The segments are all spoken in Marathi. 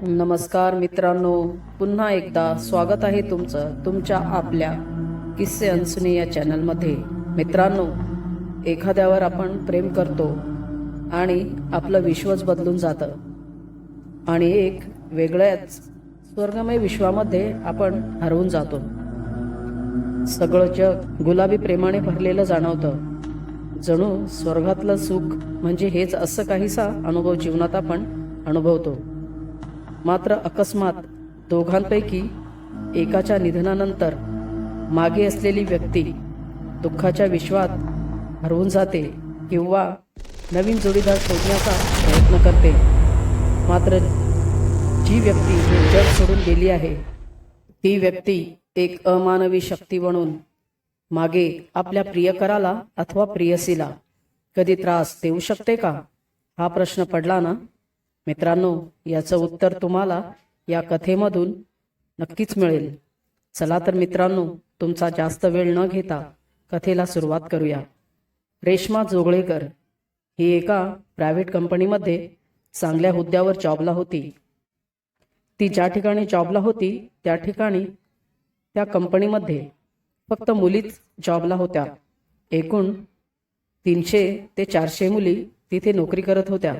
नमस्कार मित्रांनो पुन्हा एकदा स्वागत आहे तुमचं तुमच्या आपल्या किस्से अनसुने या चॅनलमध्ये मित्रांनो एखाद्यावर आपण प्रेम करतो आणि आपलं विश्वच बदलून जातं. आणि एक वेगळ्याच स्वर्गमय विश्वामध्ये आपण हरवून जातो. सगळं जग गुलाबी प्रेमाने भरलेलं जाणवतं. जणू स्वर्गातलं सुख म्हणजे हेच असं काहीसा अनुभव जीवनात आपण अनुभवतो. मात्र अकस्मात दोघांपैकी एकाच्या निधनानंतर मागे असलेली व्यक्ती दुःखाच्या विश्वात हरवून जाते किंवा नवीन जोडीदार शोधण्याचा प्रयत्न करते. मात्र जी व्यक्ती जग सोडून गेली आहे ती व्यक्ती एक अमानवी शक्ती बनून मागे आपल्या प्रियकराला अथवा प्रियसीला कधी त्रास देऊ शकते का? हा प्रश्न पडला ना? मित्रांनो याचं उत्तर तुम्हाला या कथेमधून नक्कीच मिळेल. चला तर मित्रांनो तुमचा जास्त वेळ न घेता कथेला सुरुवात करूया. रेश्मा जोगळेकर ही एका प्रायव्हेट कंपनीमध्ये चांगल्या हुद्द्यावर जॉबला होती. ती ज्या ठिकाणी जॉबला होती त्या ठिकाणी त्या कंपनीमध्ये फक्त मुलीच जॉबला होत्या. एकूण तीनशे ते चारशे मुली तिथे नोकरी करत होत्या.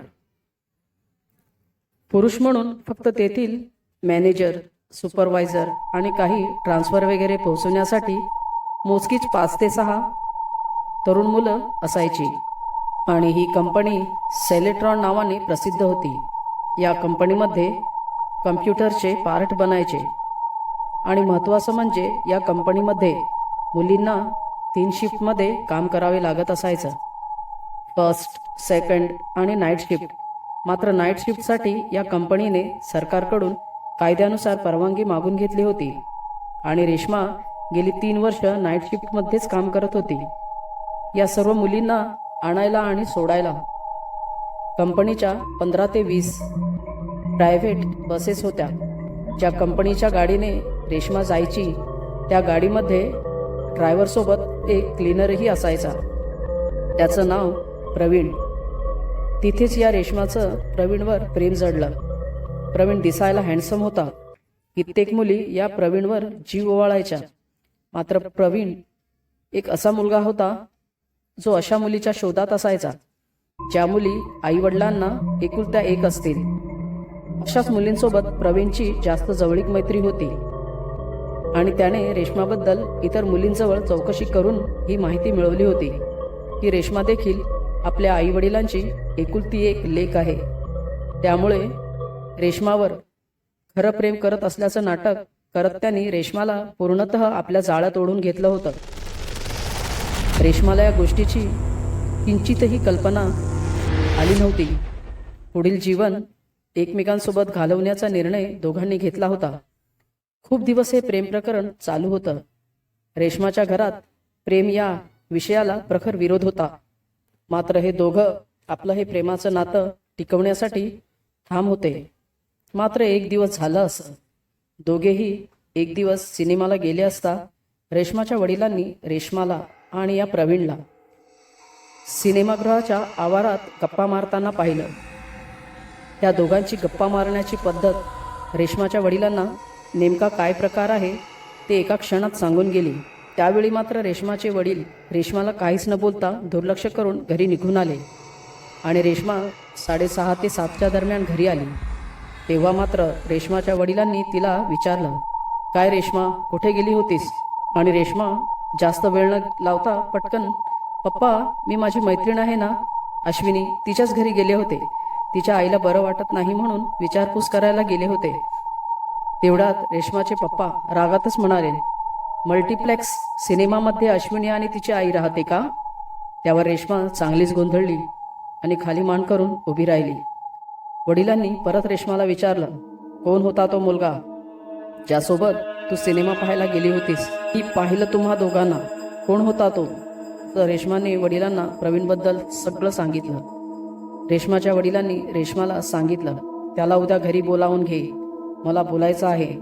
पुरुष म्हणून फक्त तेथील मॅनेजर सुपरवायझर आणि काही ट्रान्सफर वगैरे पोहोचवण्यासाठी मोजकीच पाच ते सहा तरुण मुलं असायची. आणि ही कंपनी सेलेट्रॉन नावाने प्रसिद्ध होती. या कंपनीमध्ये कम्प्युटरचे पार्ट बनायचे. आणि महत्त्वाचं म्हणजे या कंपनीमध्ये मुलींना तीन शिफ्टमध्ये काम करावे लागत असायचं. फर्स्ट सेकंड आणि नाईट शिफ्ट. मात्र नाईट शिफ्टसाठी या कंपनीने सरकारकडून कायद्यानुसार परवानगी मागून घेतली होती. आणि रेश्मा गेली तीन वर्ष नाईट शिफ्टमध्येच काम करत होती. या सर्व मुलींना आणायला आणि सोडायला. कंपनीच्या पंधरा ते वीस प्रायव्हेट बसेस होत्या. ज्या कंपनीच्या गाडीने रेश्मा जायची त्या गाडीमध्ये ड्रायव्हरसोबत एक क्लीनरही असायचा. त्याचं नाव प्रवीण. तिथेच या रेशमाचं प्रवीणवर प्रेम जडलं. प्रवीण दिसायला हँडसम होता. कित्येक मुली या प्रवीणवर जीव ओवाळायच्या. मात्र प्रवीण एक असा मुलगा होता जो अशा मुलीच्या शोधात असायचा. ज्या मुली आईवडिलांना एकुलत्या एक असतील. अशाच मुलींसोबत प्रवीणची जास्त जवळीक मैत्री होती. आणि त्याने रेश्माबद्दल इतर मुलींजवळ चौकशी करून ही माहिती मिळवली होती. की रेश्मा देखील आपल्या आईवडिलांची एकुलती एक लेख आहे. त्यामुळे रेश्मावर खरं प्रेम करत असल्याचं नाटक करत त्यांनी रेश्माला पूर्णतः आपल्या जाळ्यात ओढून घेतलं होतं. रेश्माला या गोष्टीची किंचितही कल्पना आली नव्हती. पुढील जीवन एकमेकांसोबत घालवण्याचा निर्णय दोघांनी घेतला होता. खूप दिवस हे प्रेम प्रकरण चालू होतं. रेश्माच्या घरात प्रेम या विषयाला प्रखर विरोध होता. मात्र हे दोघं आपलं हे प्रेमाचं नातं टिकवण्यासाठी ठाम होते. मात्र एक दिवस झालं असं. दोघेही एक दिवस सिनेमाला गेले असता रेश्माच्या वडिलांनी रेश्माला आणि या प्रवीणला. सिनेमागृहाच्या आवारात गप्पा मारताना पाहिलं. त्या दोघांची गप्पा मारण्याची पद्धत रेश्माच्या वडिलांना नेमका काय प्रकार आहे ते एका क्षणात सांगून गेली. त्यावेळी मात्र रेश्माचे वडील रेश्माला काहीच न बोलता दुर्लक्ष करून घरी निघून आले आणि रेश्मा साडेसहा ते सातच्या दरम्यान घरी आली. तेव्हा मात्र रेश्माच्या वडिलांनी तिला विचारलं काय रेश्मा कुठे गेली होतीस? आणि रेश्मा जास्त वेळ न लावता पटकन पप्पा मी माझी मैत्रीण आहे ना? अश्विनी तिच्याच घरी गेले होते. तिच्या आईला बरं वाटत नाही म्हणून विचारपूस करायला गेले होते. तेवढ्यात रेश्माचे पप्पा रागातच म्हणाले मल्टिप्लेक्स सिनेमामध्ये अश्विनी आणि तिची आई राहते का? त्यावर रेश्मा चांगलीच गोंधळली आणि खाली मान करून उभी राहिली. वडिलांनी परत रेश्माला विचारलं कोण होता तो मुलगा? ज्यासोबत तू सिनेमा पाहायला गेली होतीस. ती पाहिलं तुम्हा दोघांना. कोण होता तो? तर रेश्माने वडिलांना प्रवीणबद्दल सगळं सांगितलं. रेश्माच्या वडिलांनी रेश्माला सांगितलं त्याला उद्या घरी बोलावून घे. मला बोलायचं आहे.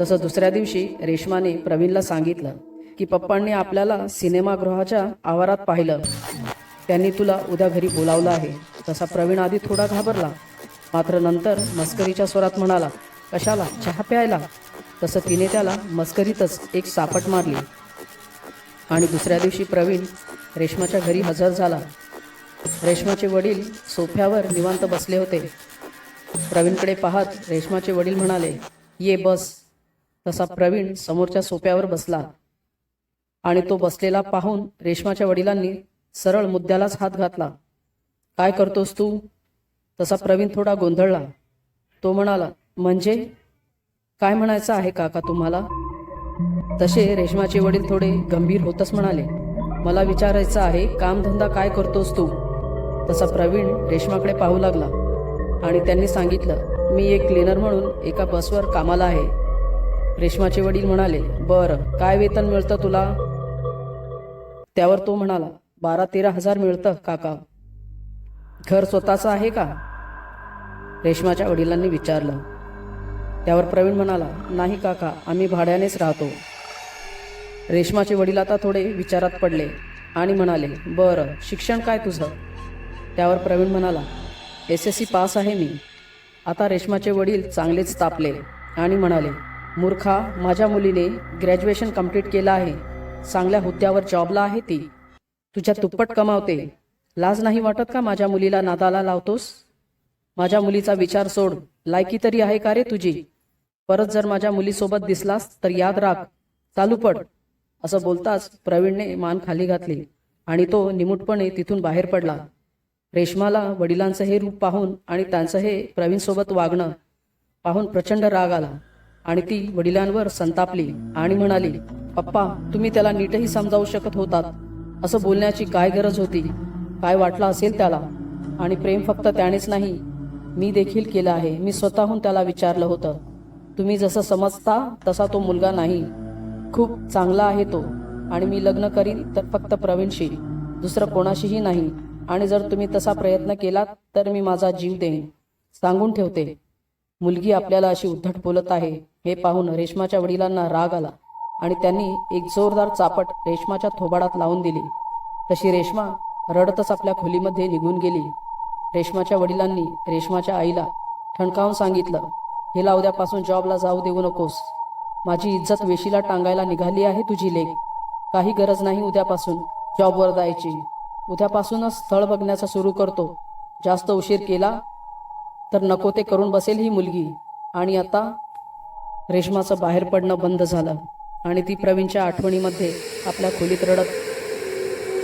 तसं दुसऱ्या दिवशी रेश्माने प्रवीणला सांगितलं की पप्पांनी आपल्याला सिनेमागृहाच्या आवारात पाहिलं. त्यांनी तुला उद्या घरी बोलावलं आहे. तसा प्रवीण आधी थोडा घाबरला. मात्र नंतर मस्करीच्या स्वरात म्हणाला कशाला? चहा प्यायला? तसं तिने त्याला मस्करीतच एक सापट मारली. आणि दुसऱ्या दिवशी प्रवीण रेश्माच्या घरी हजर झाला. रेश्माचे वडील सोफ्यावर निवांत बसले होते. प्रवीणकडे पाहत रेश्माचे वडील म्हणाले ये बस. तसा प्रवीण समोरच्या सोफ्यावर बसला. आणि तो बसलेला पाहून रेश्माच्या वडिलांनी सरळ मुद्द्यालाच हात घातला. काय करतोस तू? तसा प्रवीण थोडा गोंधळला. तो म्हणाला म्हणजे? काय म्हणायचं आहे काका तुम्हाला? तसे रेश्माचे वडील थोडे गंभीर होतच म्हणाले. मला विचारायचं आहे कामधंदा काय करतोस तू? तसा प्रवीण रेश्माकडे पाहू लागला आणि त्यांनी सांगितलं मी एक क्लिनर म्हणून एका बसवर कामाला आहे. रेश्माचे वडील म्हणाले बरं काय वेतन मिळतं तुला? त्यावर तो म्हणाला बारा तेरा हजार मिळतं काका. घर स्वतःचं आहे का? रेश्माच्या वडिलांनी विचारलं. त्यावर प्रवीण म्हणाला नाही काका आम्ही भाड्यानेच राहतो. रेश्माचे वडील आता थोडे विचारात पडले आणि म्हणाले बरं शिक्षण काय तुझं? त्यावर प्रवीण म्हणाला एस एस सी पास आहे मी. आता रेश्माचे वडील चांगलेच तापले आणि म्हणाले मूर्खा माझ्या मुलीने ग्रॅज्युएशन कंप्लीट केलं आहे. चांगल्या हुद्द्यावर जॉबला आहे ती. तुझ्या तुप्पट कमावते. लाज नाही वाटत का माझ्या मुलीला नादाला लावतोस? माझ्या मुलीचा विचार सोड. लायकी तरी आहे का रे तुझी? परत जर माझ्या मुलीसोबत दिसलास तर याद राख. चालू पड. असं बोलताच प्रवीणने मान खाली घातली आणि तो निमूटपणे तिथून बाहेर पडला. रेश्माला वडिलांचं हे रूप पाहून आणि त्यांचं हे प्रवीणसोबत वागणं पाहून प्रचंड राग आला आणि ती वडिलांवर संतापली आणि म्हणाली पप्पा तुम्ही त्याला नीटही समजावू शकत होतात. असं बोलण्याची काय गरज होती? काय वाटलं असेल त्याला? आणि प्रेम फक्त त्यानेच नाही मी देखील केलं आहे. मी स्वतःहून त्याला विचारलं होतं. तुम्ही जसं समजता तसा तो मुलगा नाही. खूप चांगला आहे तो. आणि मी लग्न करीन तर फक्त प्रवीणशी. दुसरं कोणाशीही नाही. आणि जर तुम्ही तसा प्रयत्न केलात तर मी माझा जीव देईन. सांगून ठेवते. मुलगी आपल्याला अशी उद्धट बोलत आहे. हे पाहून रेश्माच्या वडिलांना राग आला. आणि त्यांनी एक जोरदार चापट रेश्माच्या थोबाडात लावून दिली. तशी रेश्मा रडतच आपल्या खोलीमध्ये निघून गेली. रेश्माच्या वडिलांनी रेश्माच्या आईला ठणकावून सांगितलं हिला उद्यापासून जॉबला जाऊ देऊ नकोस. माझी इज्जत वेशीला टांगायला निघाली आहे तुझी लेख. काही गरज नाही उद्यापासून जॉबवर जायची. उद्यापासूनच स्थळ बघण्याचं सुरू करतो. जास्त उशीर केला तर नको ते करून बसेल ही मुलगी. आणि आता रेशमाचं बाहेर पडणं बंद झालं आणि ती प्रवीणच्या आठवणीमध्ये आपल्या खोलीत रडत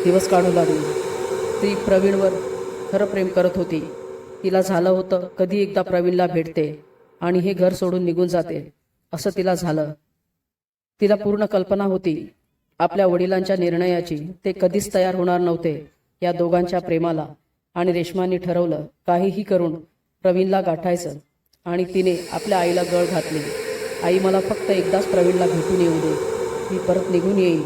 दिवस काढू लागली. ती प्रवीणवर खरं प्रेम करत होती. तिला झालं होतं कधी एकदा प्रवीणला भेटते. आणि हे घर सोडून निघून जाते. असं तिला झालं. तिला पूर्ण कल्पना होती. आपल्या वडिलांच्या निर्णयाची. ते कधीच तयार होणार नव्हते या दोघांच्या प्रेमाला. आणि रेश्माने ठरवलं काहीही करून प्रवीणला गाठायचं. आणि तिने आपल्या आईला गळ घातली. आई मला फक्त एकदाच प्रवीणला भेटून येऊ दे. मी परत निघून येईन.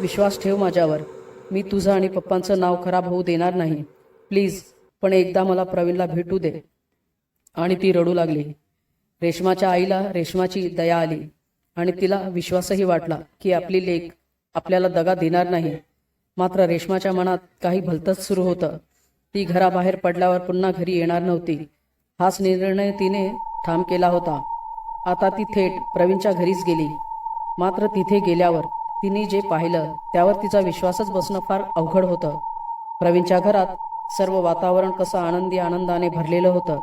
विश्वास ठेव माझ्यावर. मी तुझं आणि पप्पांचं नाव खराब होऊ देणार नाही. प्लीज पण एकदा मला प्रवीणला भेटू दे. आणि ती रडू लागली. रेश्माच्या आईला रेश्माची दया आली आणि तिला विश्वासही वाटला की आपली लेख आपल्याला दगा देणार नाही. मात्र रेश्माच्या मनात काही भलतंच सुरू होतं. ती घराबाहेर पडल्यावर पुन्हा घरी येणार नव्हती. हाच निर्णय तिने ठाम केला होता. आता ती थेट प्रवीणच्या घरीच गेली. मात्र तिथे गेल्यावर तिने जे पाहिलं त्यावर तिचा विश्वासच बसणं फार अवघड होतं. प्रवीणच्या घरात सर्व वातावरण कसं आनंदी आनंदाने भरलेलं होतं.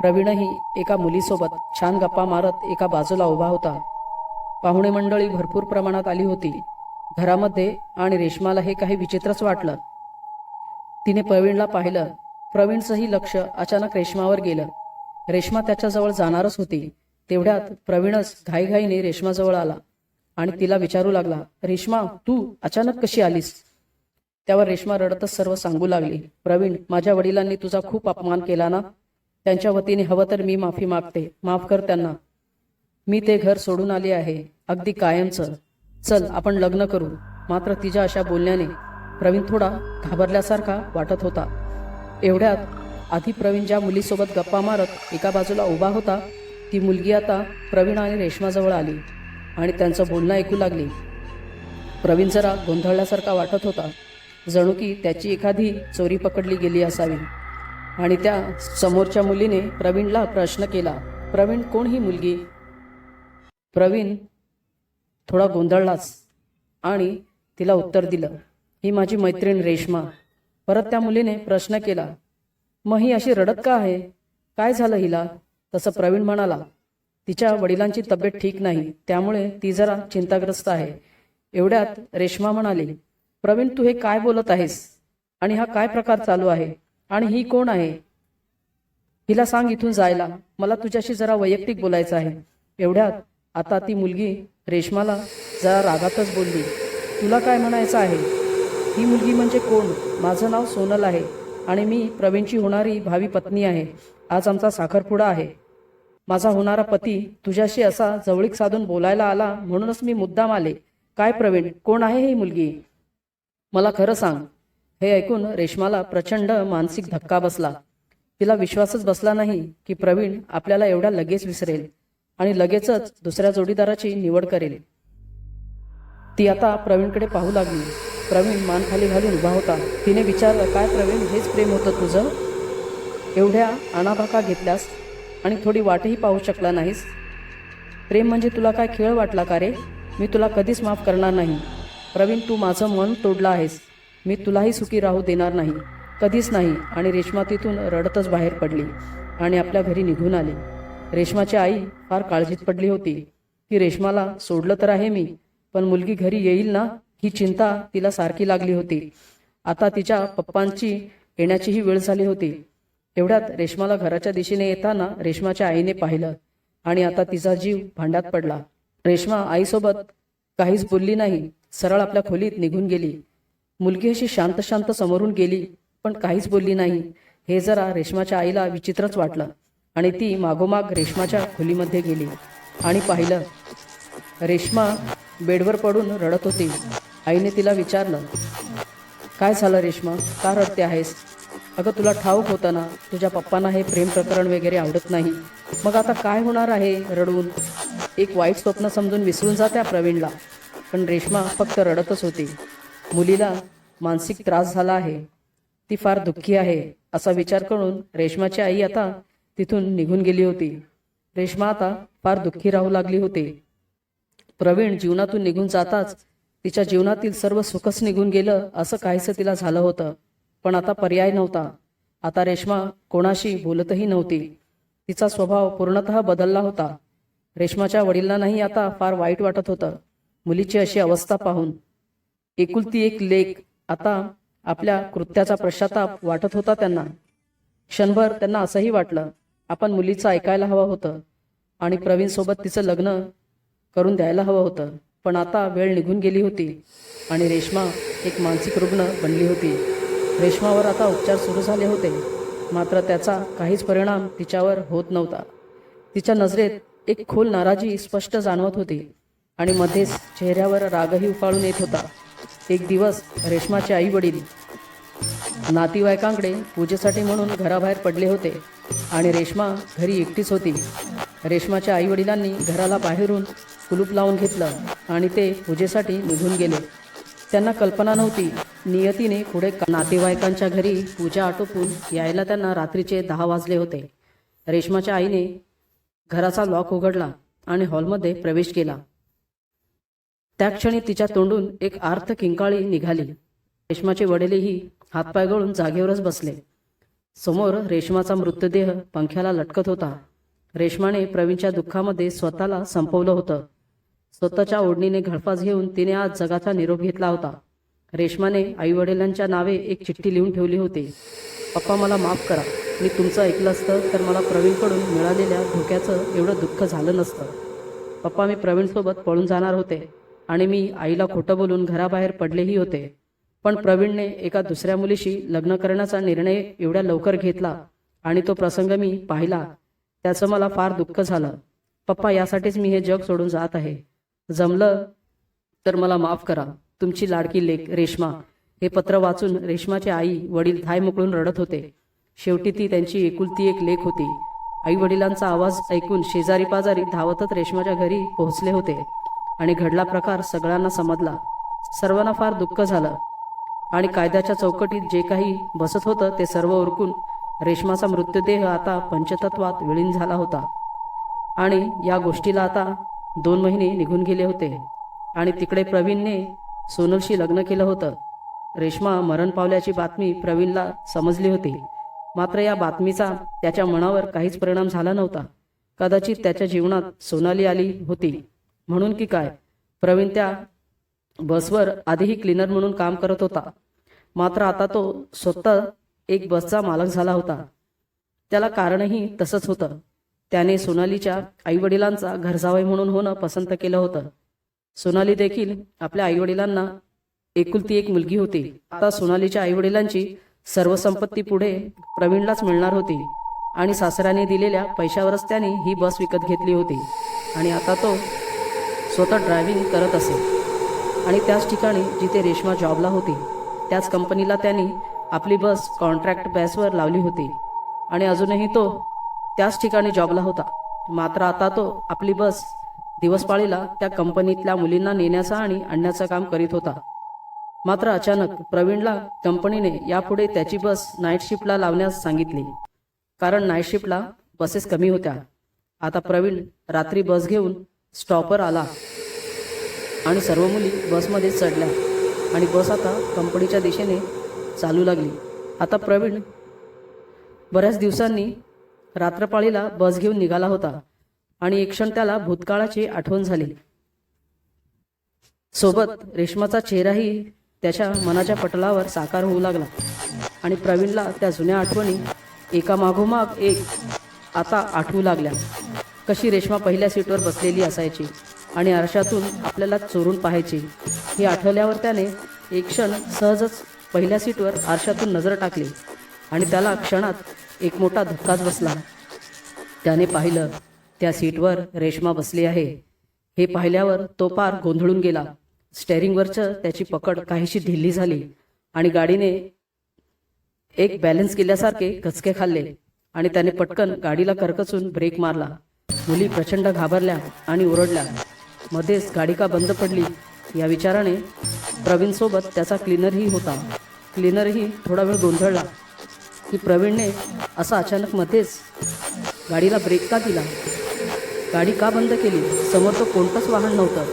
प्रवीणही एका मुलीसोबत छान गप्पा मारत एका बाजूला उभा होता. पाहुणे मंडळी भरपूर प्रमाणात आली होती. घरामध्ये आणि रेश्माला हे काही विचित्रच वाटलं. तिने प्रवीणला पाहिलं. प्रवीणचंही लक्ष अचानक रेश्मावर गेलं. रेश्मा त्याच्याजवळ जाणारच होती. तेवढ्यात प्रवीणच घाईघाईने रेश्माजवळ आला आणि तिला विचारू लागला रेश्मा तू अचानक कशी आलीस? त्यावर रेश्मा रडतच सर्व सांगू लागली. प्रवीण माझ्या वडिलांनी तुझा खूप अपमान केला ना? त्यांच्या वतीने हवं तर मी माफी मागते. माफ कर त्यांना. मी ते घर सोडून आले आहे. अगदी कायमचं. चल आपण लग्न करू. मात्र तिच्या अशा बोलण्याने प्रवीण थोडा घाबरल्यासारखा वाटत होता. एवढ्यात आधी प्रवीण ज्या मुलीसोबत गप्पा मारत एका बाजूला उभा होता ती मुलगी आता प्रवीण आणि रेश्माजवळ आली आणि त्यांचं बोलणं ऐकू लागली. प्रवीण जरा गोंधळल्यासारखा वाटत होता. जणू की त्याची एखादी चोरी पकडली गेली असावी. आणि त्या समोरच्या मुलीने प्रवीणला प्रश्न केला प्रवीण कोण ही मुलगी? प्रवीण थोडा गोंधळलाच आणि तिला उत्तर दिलं ही माझी मैत्रीण रेश्मा. परत त्या मुलीने प्रश्न केला मग ही अशी रडत का आहे? काय झालं हिला? तसं प्रवीण म्हणाला तिच्या वडिलांची तब्येत ठीक नाही त्यामुळे ती जरा चिंताग्रस्त आहे. एवढ्यात रेश्मा म्हणाली प्रवीण तू हे काय बोलत आहेस? आणि हा काय प्रकार चालू आहे? आणि ही कोण आहे? हिला सांग इथून जायला. मला तुझ्याशी जरा वैयक्तिक बोलायचं आहे. एवढ्यात आता ती मुलगी रेश्माला जरा रागातच बोलली. तुला काय म्हणायचं आहे? ही मुलगी म्हणजे कोण? माझं नाव सोनल आहे आणि मी प्रवीणची होणारी भावी पत्नी आहे. आज आमचा साखरपुडा आहे. माझा होणारा पती तुझ्याशी असा जवळीक साधून बोलायला आला म्हणूनच मी मुद्दाम आले. काय प्रवीण? कोण आहे ही मुलगी? मला खरं सांग. हे ऐकून रेश्माला प्रचंड मानसिक धक्का बसला. तिला विश्वासच बसला नाही की प्रवीण आपल्याला एवढ्या लगेच विसरेल आणि लगेचच दुसऱ्या जोडीदाराची निवड करेल. ती आता प्रवीणकडे पाहू लागली. प्रवीण मान खाली घालून उभा होता. तिने विचारलं काय प्रवीण हेच प्रेम होतं तुझं? एवढ्या अनाभाका घेतल्यास आणि थोडी वाटही पाहू शकला नाहीस? प्रेम म्हणजे तुला काय खेळ वाटला का रे? मी तुला कधीच माफ करणार नाही. प्रवीण तू माझं मन तोडलं आहेस. मी तुलाही सुखी राहू देणार नाही. कधीच नाही. आणि रेश्मा तिथून रडतच बाहेर पडली आणि आपल्या घरी निघून आली. रेश्माची आई फार काळजीत पडली होती. की रेश्माला सोडलं तर आहे मी पण मुलगी घरी येईल ना ही चिंता तिला सारखी लागली होती. आता तिच्या पप्पांची येण्याचीही वेळ झाली होती. एवढ्यात रेश्माला घराच्या दिशेने येताना रेश्माच्या आईने पाहिलं आणि आता तिचा जीव भांड्यात पडला. रेश्मा आईसोबत काहीच बोलली नाही. सरळ आपल्या खोलीत निघून गेली. मुलगी अशी शांत शांत समोरून गेली पण काहीच बोलली नाही. हे जरा रेश्माच्या आईला विचित्रच वाटलं आणि ती मागोमाग रेश्माच्या खोलीमध्ये गेली आणि पाहिलं रेश्मा बेडवर पडून रडत होती. आईने तिला विचारलं काय झालं रेश्मा? का रडते आहेस? अगं तुला ठाऊक होतं ना तुझ्या पप्पांना हे प्रेम प्रकरण वगैरे आवडत नाही. मग आता काय होणार आहे रडून? एक वाईट स्वप्न समजून विसरून जा त्या प्रवीणला पण रेश्मा फक्त रडतच होती. मुलीला मानसिक त्रास झाला आहे. ती फार दुःखी आहे असा विचार करून रेश्माची आई आता तिथून निघून गेली होती. रेश्मा आता फार दुःखी राहू लागली होती. प्रवीण जीवनातून निघून जाताच तिच्या जीवनातील सर्व सुखच निघून गेलं असं काहीसं तिला झालं होतं. पण आता पर्याय नव्हता. आता रेश्मा कोणाशी बोलतही नव्हती. तिचा स्वभाव पूर्णतः बदलला होता. रेश्माच्या वडिलांनाही आता फार वाईट वाटत होतं. मुलीची अशी अवस्था पाहून एकुलती एक लेख आता आपल्या कृत्याचा पश्चाताप वाटत होता त्यांना. क्षणभर त्यांना असंही वाटलं आपण मुलीचं ऐकायला हवं होतं आणि प्रवीणसोबत तिचं लग्न करून द्यायला हवं होतं. पण आता वेळ निघून गेली होती आणि रेश्मा एक मानसिक रुग्ण बनली होती. रेश्मावर आता उपचार सुरू झाले होते. मात्र त्याचा काहीच परिणाम तिच्यावर होत नव्हता. तिच्या नजरेत एक खोल नाराजी स्पष्ट जाणवत होती आणि मध्येच चेहऱ्यावर रागही उफाळून येत होता. एक दिवस रेश्माचे आई वडील नातेवाईकांकडे पूजेसाठी म्हणून घराबाहेर पडले होते आणि रेश्मा घरी एकटीच होती. रेश्माच्या आई वडिलांनी घराला बाहेरून कुलूप लावून घेतलं आणि ते पूजेसाठी निघून गेले. त्यांना कल्पना नव्हती नियतीने पुढे नातेवाईकांच्या घरी पूजा आटोपून यायला त्यांना रात्रीचे दहा वाजले होते. रेश्माच्या आईने घराचा लॉक उघडला आणि हॉलमध्ये प्रवेश केला. त्या क्षणी तिच्या तोंडून एक आर्थ किंकाळी निघाली. रेश्माचे वडीलही हातपाय गळून जागेवरच बसले. समोर रेश्माचा मृतदेह पंख्याला लटकत होता. रेश्माने प्रवीणच्या दुःखामध्ये स्वतःला संपवलं होतं. स्वतःच्या ओढणीने घळफास घेऊन तिने आज जगाचा निरोप घेतला होता. रेश्माने आई वडिलांच्या नावे एक चिठ्ठी लिहून ठेवली होती. पप्पा मला माफ करा. मी तुमचं ऐकलं असतं तर मला प्रवीणकडून मिळालेल्या धोक्याचं एवढं दुःख झालं नसतं. पप्पा मी प्रवीणसोबत पळून जाणार होते. आणि मी आईला खोटं बोलून घराबाहेर पडलेही होते. पण प्रवीणने एका दुसऱ्या मुलीशी लग्न करण्याचा निर्णय एवढ्या लवकर घेतला आणि तो प्रसंग मी पाहिला. त्याचं मला फार दुःख झालं. पप्पा यासाठीच मी हे जग सोडून जात आहे. जमलं तर मला माफ करा. तुमची लाडकी लेख रेश्मा. हे पत्र वाचून रेश्माचे आई वडील थाय मोकळून रडत होते. शेवटी ती त्यांची एकुलती एक लेख होती. आई वडिलांचा आवाज ऐकून शेजारी पाजारी धावतच रेशमाच्या घरी पोहोचले होते. आणि घडला प्रकार सगळ्यांना समजला. सर्वांना फार दुःख झालं. आणि कायद्याच्या चौकटीत जे काही बसत होतं ते सर्व उरकून रेशमाचा मृत्यूदेह आता पंचतत्वात विलीन झाला होता. आणि या गोष्टीला आता दोन महिने निघून गेले होते. आणि तिकडे प्रवीणने सोनलशी लग्न केलं होतं. रेश्मा मरण पावल्याची बातमी प्रवीणला समजली होती. मात्र या बातमीचा त्याच्या मनावर काहीच परिणाम झाला नव्हता. कदाचित त्याच्या जीवनात सोनाली आली होती. म्हणून की काय? प्रवीण त्या बसवर आधीही क्लीनर म्हणून काम करत होता. मात्र आता तो स्वतः एक बसचा मालक झाला होता. त्याला कारणही तसंच होतं. त्याने सोनालीच्या आईवडिलांचा घरजावाई म्हणून होणं पसंत केलं होतं. सोनाली देखील आपल्या आईवडिलांना एकुलती एक मुलगी होती. आता सोनालीच्या आईवडिलांची सर्व संपत्ती पुढे प्रवीणलाच मिळणार होती आणि सासऱ्याने दिलेल्या पैशावरच त्याने ही बस विकत घेतली होती. आणि आता तो स्वतः ड्रायव्हिंग करत असे. आणि त्याच ठिकाणी जिथे रेश्मा जॉबला होती त्याच कंपनीला त्यांनी आपली बस कॉन्ट्रॅक्ट बेसवर लावली होती. आणि अजूनही तो त्याच ठिकाणी जॉबला होता. मात्र आता तो आपली बस दिवसपाळीला त्या कंपनीतल्या मुलींना नेण्याचा आणि आणण्याचं काम करीत होता. मात्र अचानक प्रवीणला कंपनीने यापुढे त्याची बस नाईट शिफ्टला लावण्यास सांगितली. कारण नाईट शिफ्टला बसेस कमी होत्या. आता प्रवीण रात्री बस घेऊन स्टॉपर आला. आणि सर्व मुली बसमध्ये चढल्या. आणि बस आता कंपनीच्या दिशेने चालू लागली. आता प्रवीण बऱ्याच दिवसांनी रात्रपाळीला बस घेऊन निघाला होता. आणि एक क्षण त्याला भूतकाळाची आठवण झाली. सोबत रेशमाचा चेहराही त्याच्या मनाच्या पटलावर साकार होऊ लागला. आणि प्रवीणला त्या जुन्या आठवणी एकामागोमाग एक आता आठवू लागल्या. कशी रेश्मा पहिल्या सीटवर बसलेली असायची आणि आरशातून आपल्याला चोरून पाहायची. हे आठवल्यावर त्याने एक क्षण सहजच पहिल्या सीटवर आरशातून नजर टाकली आणि त्याला क्षणात एक मोठा धक्काच बसला. त्याने पाहिलं त्या सीटवर रेश्मा बसली आहे. हे पाहिल्यावर तो पार गोंधळून गेला. स्टेअरिंगवरचं त्याची पकड काहीशी ढिल्ली झाली आणि गाडीने एक बॅलन्स केल्यासारखे घचके खाल्ले आणि त्याने पटकन गाडीला करकचून ब्रेक मारला. मुली प्रचंड घाबरल्या आणि ओरडल्या. मध्येच गाडी का बंद पडली. या विचाराने प्रवीणसोबत त्याचा क्लीनरही होता. क्लीनरही थोडा वेळ गोंधळला. की प्रवीणने असा अचानक मध्येच गाडीला ब्रेक का दिला? गाडी का बंद केली? समोर तो कोणतंच वाहन नव्हतं.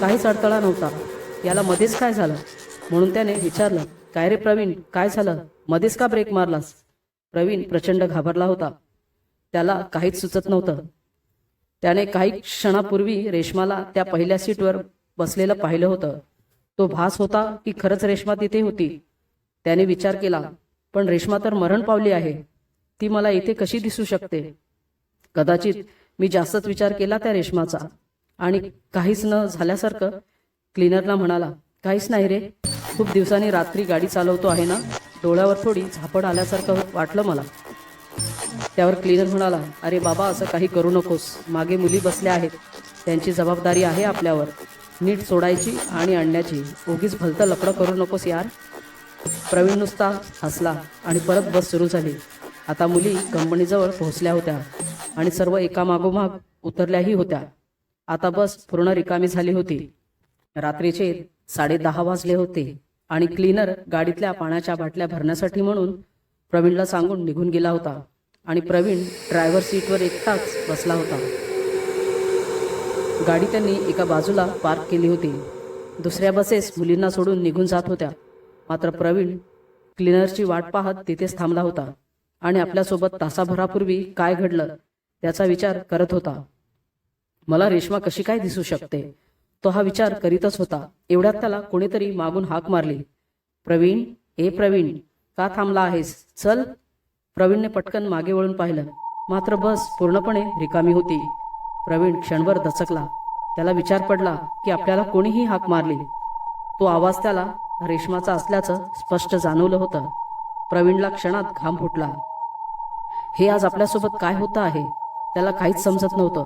काहीच अडथळा नव्हता. याला मध्येच काय झालं? म्हणून त्याने विचारलं काय रे प्रवीण? काय झालं? मध्येच का ब्रेक मारलास? प्रवीण प्रचंड घाबरला होता. त्याला काहीच सुचत नव्हतं. त्याने काही क्षणापूर्वी रेशमाला त्या पहिल्या सीटवर बसलेलं पाहिलं होतं. तो भास होता की खरंच रेश्मा तिथे होती. त्याने विचार केला पण रेश्मा तर मरण पावली आहे. ती मला इथे कशी दिसू शकते? कदाचित मी जास्तच विचार केला त्या रेशमाचा. आणि काहीच न झाल्यासारखं क्लीनरला म्हणाला काहीच नाही रे. खूप दिवसांनी रात्री गाडी चालवतो आहे ना? डोळ्यावर थोडी झापड आल्यासारखं वाटलं मला. त्यावर क्लीनर म्हणाला अरे बाबा असं काही करू नकोस. मागे मुली बसल्या आहेत. त्यांची जबाबदारी आहे आपल्यावर. नीट सोडायची आणि आणण्याची. उगीच भलतं लकडं करू नकोस यार. प्रवीण नुसता हसला आणि परत बस सुरू झाली. आता मुली कंपनीजवळ पोहोचल्या होत्या आणि सर्व एकामागोमाग उतरल्याही होत्या. आता बस पूर्ण रिकामी झाली होती. रात्रीचे साडे दहा वाजले होते आणि क्लीनर गाडीतल्या पाण्याच्या बाटल्या भरण्यासाठी म्हणून प्रवीणला सांगून निघून गेला होता. आणि प्रवीण ड्रायव्हर सीटवर एकटाच बसला होता. गाडी त्यांनी एका बाजूला पार्क केली होती. दुसऱ्या बसेस मुलींना सोडून निघून जात होत्या. मात्र प्रवीण क्लीनरची वाट पाहत तिथेच थांबला होता आणि आपल्यासोबत तासाभरापूर्वी काय घडलं त्याचा विचार करत होता. मला रेश्मा कशी काय दिसू शकते? तो हा विचार करीतच होता. एवढ्यात त्याला कोणीतरी मागून हाक मारली. प्रवीण ए प्रवीण का थांबला आहेस? चल प्रवीणने पटकन मागे वळून पाहिलं. मात्र बस पूर्णपणे रिकामी होती. प्रवीण क्षणभर दचकला. त्याला विचार पडला की आपल्याला कोणीही हाक मारली. तो आवाज त्याला रेशमाचा असल्याचं स्पष्ट जाणवलं होतं. प्रवीणला क्षणात घाम फुटला. हे आज आपल्यासोबत काय होतं आहे? त्याला काहीच समजत नव्हतं.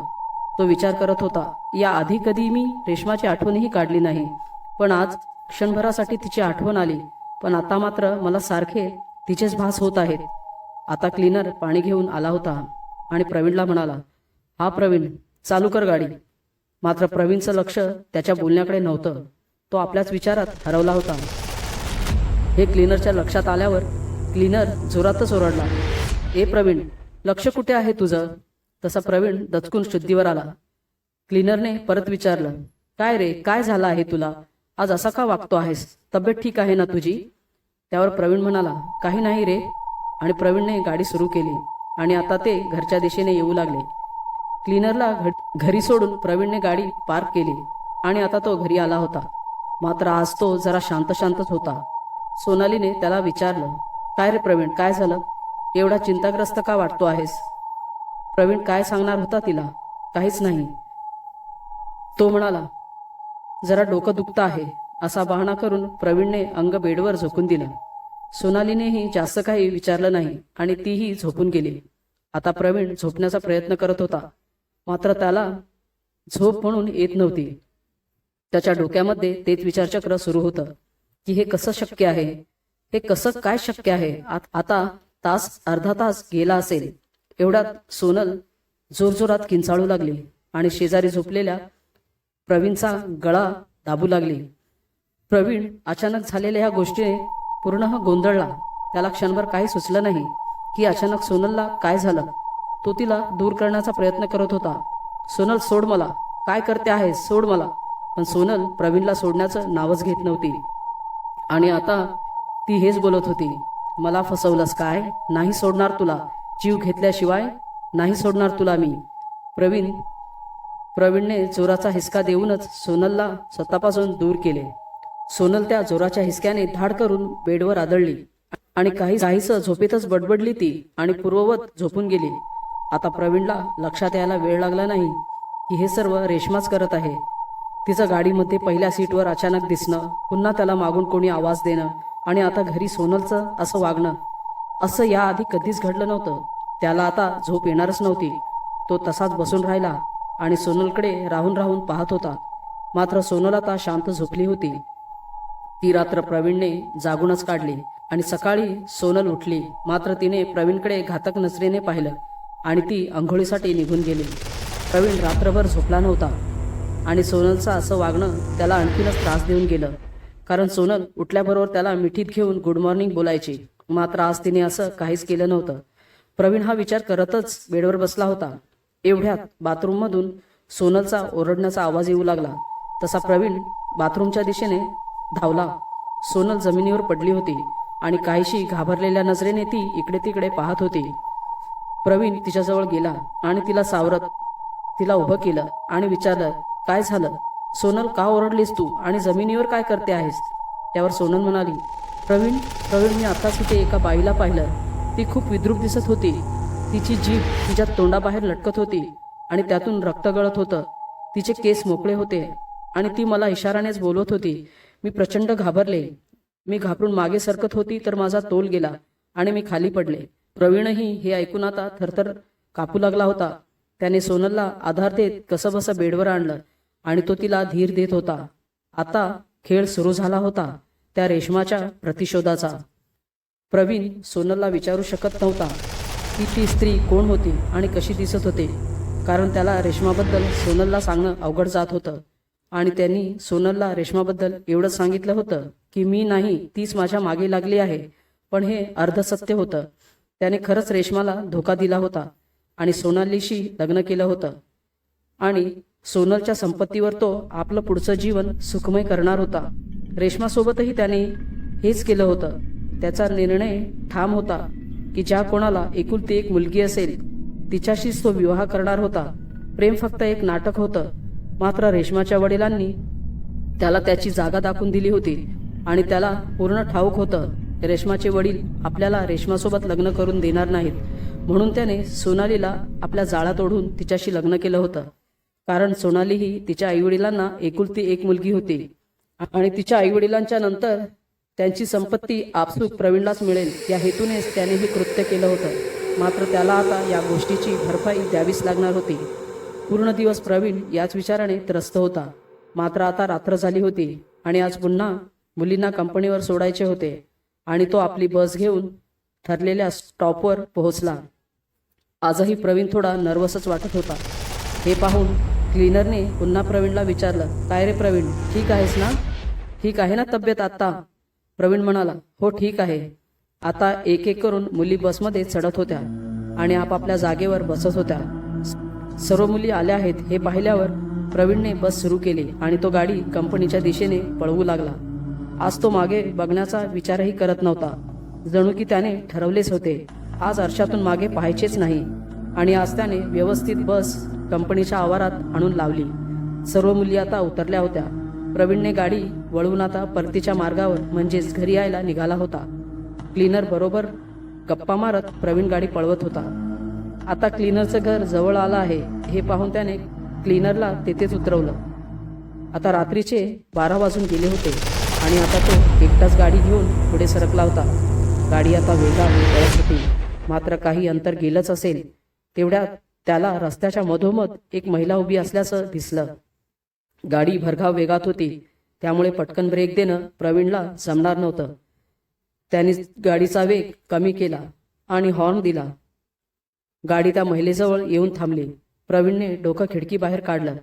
तो विचार करत होता या आधी कधी मी रेशमाची आठवणही काढली नाही. पण आज क्षणभरासाठी तिची आठवण आली. पण आता मात्र मला सारखे तिचेच भास होत आहेत. आता क्लीनर पाणी घेऊन आला होता आणि प्रवीणला म्हणाला हा प्रवीण चालू कर गाडी. मात्र प्रवीणचं लक्ष त्याच्या बोलण्याकडे नव्हतं. तो आपल्याच विचारात हरवला होता. हे क्लीनरच्या लक्षात आल्यावर क्लीनर जोरातच ओरडला ए प्रवीण लक्ष कुठे आहे तुझं? तसा प्रवीण दचकून शुद्धीवर आला. क्लीनरने परत विचारलं काय रे काय झालं आहे तुला? आज असा का वागतो आहेस? तब्येत ठीक आहे ना तुझी? त्यावर प्रवीण म्हणाला काही नाही रे आणि प्रवीणने गाडी सुरू केली आणि आता ते घरच्या दिशेने येऊ लागले. क्लीनरला घरी सोडून प्रवीणने गाडी पार्क केली आणि आता तो घरी आला होता. मात्र आज तो जरा शांत शांतच होता. सोनालीने त्याला विचारलं काय रे प्रवीण काय झालं? एवढा चिंताग्रस्त का वाटतो आहेस? प्रवीण काय सांगणार होता तिला? काहीच नाही. तो म्हणाला जरा डोकं दुखतं आहे असा बहाणा करून प्रवीणने अंग बेडवर झोकून दिलं. सोनालीनेही जास्त काही विचारलं नाही आणि तीही झोपून गेली. आता प्रवीण झोपण्याचा प्रयत्न करत होता. मात्र त्याला झोप म्हणून येत नव्हती. त्याच्या डोक्यामध्ये तेच विचारचक्र सुरू होतं की हे कसं शक्य आहे? हे कसं काय शक्य आहे? आत- आता तास अर्धा तास गेला असेल. एवढ्यात सोनल जोरजोरात किंचाळू लागली आणि शेजारी झोपलेल्या प्रवीणचा गळा दाबू लागली. प्रवीण अचानक झालेल्या ह्या गोष्टीने पूर्ण गोंधळला. त्याला क्षणभर काही सुचलं नाही की अचानक सोनलला काय झालं. तो तिला दूर करण्याचा प्रयत्न करत होता. सोनल सोड मला. काय करते आहे सोड मला. पण सोनल प्रवीणला सोडण्याचं नावच घेत नव्हती. आणि आता ती हेच बोलत होती. मला फसवलंस काय? नाही सोडणार तुला. जीव घेतल्याशिवाय नाही सोडणार तुला मी. प्रवीण प्रवीणने जोराचा हिसका देऊनच सोनलला स्वतःपासून दूर केले. सोनल त्या जोराच्या हिसक्याने धाड करून बेडवर आदळली आणि काही काहीस झोपेतच बडबडली ती आणि पूर्ववत झोपून गेली. आता प्रवीणला लक्षात यायला वेळ लागला नाही की हे सर्व रेशमाच करत आहे. तिचं गाडीमध्ये पहिल्या सीटवर अचानक दिसणं पुन्हा त्याला मागून कोणी आवाज देणं आणि आता घरी सोनलचं असं वागणं. असं याआधी कधीच घडलं नव्हतं. त्याला आता झोप येणारच नव्हती. तो तसाच बसून राहिला आणि सोनलकडे राहून राहून पाहत होता. मात्र सोनल आता शांत झोपली होती. ती रात्र प्रवीणने जागूनच काढली आणि सकाळी सोनल उठली. मात्र तिने प्रवीणकडे घातक नजरेने पाहिलं आणि ती आंघोळीसाठी निघून गेली. प्रवीण रात्रभर झोपला नव्हता आणि सोनलचं असं वागणं त्याला आणखीनच त्रास देऊन गेलं. कारण सोनल उठल्याबरोबर त्याला मिठीत घेऊन गुड मॉर्निंग बोलायची. मात्र आज तिने असं काहीच केलं नव्हतं. प्रवीण हा विचार करतच बेडवर बसला होता. एवढ्यात बाथरूममधून सोनलचा ओरडण्याचा आवाज येऊ लागला. तसा प्रवीण बाथरूमच्या दिशेने धावला. सोनल जमिनीवर पडली होती आणि काहीशी घाबरलेल्या नजरेने ती इकडे तिकडे पाहत होती. प्रवीण तिच्याजवळ गेला आणि तिला सावरत तिला उभं केलं आणि विचारलं काय झालं? सोनल का ओरडलीस तू आणि जमिनीवर काय करते आहेस? त्यावर सोनल म्हणाली प्रवीण प्रवीण मी आताच तिथे एका बाईला पाहिलं. ती खूप विद्रूप दिसत होती. तिची जीभ तिच्या तोंडाबाहेर लटकत होती आणि त्यातून रक्त गळत होतं. तिचे केस मोकळे होते आणि ती मला इशारानेच बोलवत होती मी प्रचंड घाबरले. मी घाबरून मागे सरकत होती तर माझा तोल गेला आणि मी खाली पडले. प्रवीणही हे ऐकून आता थरथर कापू लागला होता. त्याने सोनलला आधार देत कसंबसं बेडवर आणलं आणि तो तिला धीर देत होता. आता खेळ सुरू झाला होता त्या रेशमाच्या प्रतिशोधाचा. प्रवीण सोनलला विचारू शकत नव्हता की ती स्त्री कोण होती आणि कशी दिसत होते कारण त्याला रेशमाबद्दल सोनलला सांगणं अवघड जात होतं. आणि त्यांनी सोनलला रेशमाबद्दल एवढं सांगितलं होतं की मी नाही तीच माझ्या मागे लागली आहे. पण हे अर्धसत्य होतं. त्याने खरंच रेशमाला धोका दिला होता आणि सोनालीशी लग्न केलं होतं. आणि सोनलच्या संपत्तीवर तो आपलं पुढचं जीवन सुखमय करणार होता. रेशमासोबतही त्याने हेच केलं होतं. त्याचा निर्णय ठाम होता की ज्या कोणाला एकुलती एक मुलगी असेल तिच्याशीच तो विवाह करणार होता. प्रेम फक्त एक नाटक होतं. मात्र रेशमाच्या वडिलांनी त्याला त्याची जागा दाखवून दिली होती आणि त्याला पूर्ण ठाऊक होतं रेशमाचे वडील आपल्याला रेशमासोबत लग्न करून देणार नाहीत. म्हणून त्याने सोनालीला आपल्या जाळात ओढून तिच्याशी लग्न केलं होतं. कारण सोनाली ही तिच्या आईवडिलांना एकुलती एक मुलगी होती आणि तिच्या आईवडिलांच्या नंतर त्यांची संपत्ती आपसूक प्रवीणलाच मिळेल. या हेतूनेच त्याने हे कृत्य केलं होतं. मात्र त्याला आता या गोष्टीची भरपाई द्यावीच लागणार होती. पूर्ण दिवस प्रवीण याच विचाराने त्रस्त होता. मात्र आता रात्र झाली होती आणि आज पुन्हा मुलींना कंपनीवर सोडायचे होते आणि तो आपली बस घेऊन ठरलेल्या स्टॉपवर पोहोचला. आजही प्रवीण थोडा नर्वसच वाटत होता. हे पाहून क्लीनरने पुन्हा प्रवीणला विचारलं काय रे प्रवीण ठीक आहेस ना? ठीक आहे ना तब्येत आता. प्रवीण म्हणाला हो ठीक आहे. आता एक एक करून मुली बसमध्ये चढत होत्या आणि आपापल्या जागेवर बसत होत्या. सर्व मुली आल्या आहेत हे पाहिल्यावर प्रवीणने बस सुरू केली आणि तो गाडी कंपनीच्या दिशेने पळवू लागला. आज तो मागे बघण्याचा विचारही करत नव्हता. जणू की त्याने ठरवलेच होते. आज आरशातून मागे पाहायचेच नाही. आणि आज त्याने व्यवस्थित बस कंपनीच्या आवारात आणून लावली. सर्व मुली आता उतरल्या होत्या. प्रवीणने गाडी वळवून आता परतीच्या मार्गावर म्हणजेच घरी यायला निघाला होता. क्लीनर बरोबर गप्पा मारत प्रवीण गाडी पळवत होता. आता क्लीनरचं घर जवळ आलं आहे. हे पाहून त्याने क्लीनरला तेथेच उतरवलं. आता रात्रीचे बारा वाजून गेले होते आणि आता तो एकटाच गाडी घेऊन पुढे सरकला होता. गाडी आता वेगाने पळत होती. मात्र काही अंतर गेलंच असेल. तेवढ्यात त्याला रस्त्याच्या मधोमध एक महिला उभी असल्याचं दिसलं. गाडी भरघाव वेगात होती. त्यामुळे पटकन ब्रेक देणं प्रवीणला जमणार नव्हतं. त्याने गाडीचा वेग कमी केला आणि हॉर्न दिला. गाडी त्या महिलेजवळ येऊन थांबली. प्रवीणने डोकं खिडकी बाहेर काढलं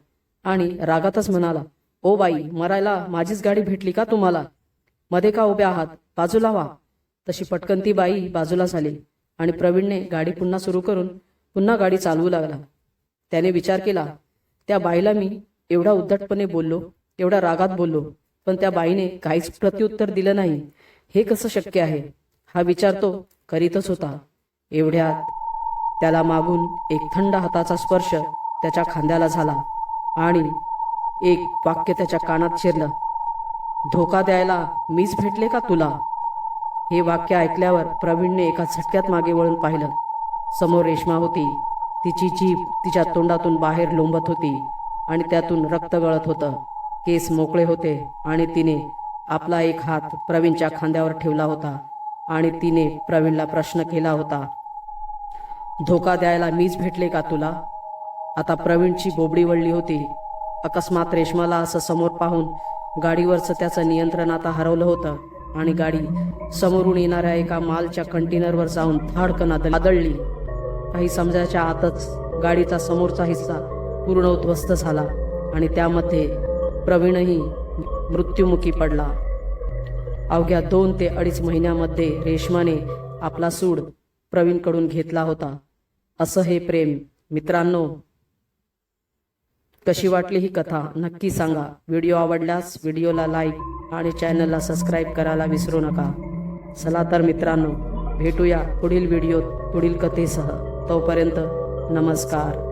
आणि रागातच म्हणाला ओ बाई मरायला माझीच गाडी भेटली का तुम्हाला? मध्ये का उभ्या आहात? बाजूला व्हा तशी पटकन ती बाई बाजूला झाली आणि प्रवीणने गाडी पुन्हा सुरू करून पुन्हा गाडी चालवू लागला. त्याने विचार केला त्या बाईला मी एवढा उद्धटपणे बोललो एवढा रागात बोललो पण त्या बाईने काहीच प्रत्युत्तर दिलं नाही. हे कसं शक्य आहे? हा विचार तो करीतच होता. एवढ्यात त्याला मागून एक थंड हाताचा स्पर्श त्याच्या खांद्याला झाला आणि एक वाक्य त्याच्या कानात शिरलं. धोका द्यायला मीच भेटले का तुला? हे वाक्य ऐकल्यावर प्रवीणने एका झटक्यात मागे वळून पाहिलं. समोर रेश्मा होती. तिची जीभ तिच्या तोंडातून बाहेर लोंबत होती आणि त्यातून रक्त गळत होतं. केस मोकळे होते आणि तिने आपला एक हात प्रवीणच्या खांद्यावर ठेवला होता आणि तिने प्रवीणला प्रश्न केला होता धोका द्यायला मीच भेटले का तुला? आता प्रवीणची बोबडी वळली होती. अकस्मात रेशमाला असं समोर पाहून गाडीवरचं त्याचं नियंत्रण आता हरवलं होतं आणि गाडी समोरून येणाऱ्या एका मालच्या कंटेनरवर जाऊन धाडकन आदळली. काही समजायच्या आतच गाडीचा समोरचा हिस्सा पूर्ण उद्ध्वस्त झाला आणि त्यामध्ये प्रवीणही मृत्युमुखी पडला. अवघ्या दोन ते अडीच महिन्यामध्ये रेशमाने आपला सूड प्रवीणकडून घेतला होता. असं हे प्रेम. मित्रांनो कशी वाटली ही कथा? नक्की सांगा. व्हिडिओ आवडल्यास व्हिडिओला लाईक आणि चॅनलला सबस्क्राईब करायला विसरू नका. चला तर मित्रांनो भेटूया पुढील व्हिडिओत पुढील कथेसह. तोपर्यंत नमस्कार.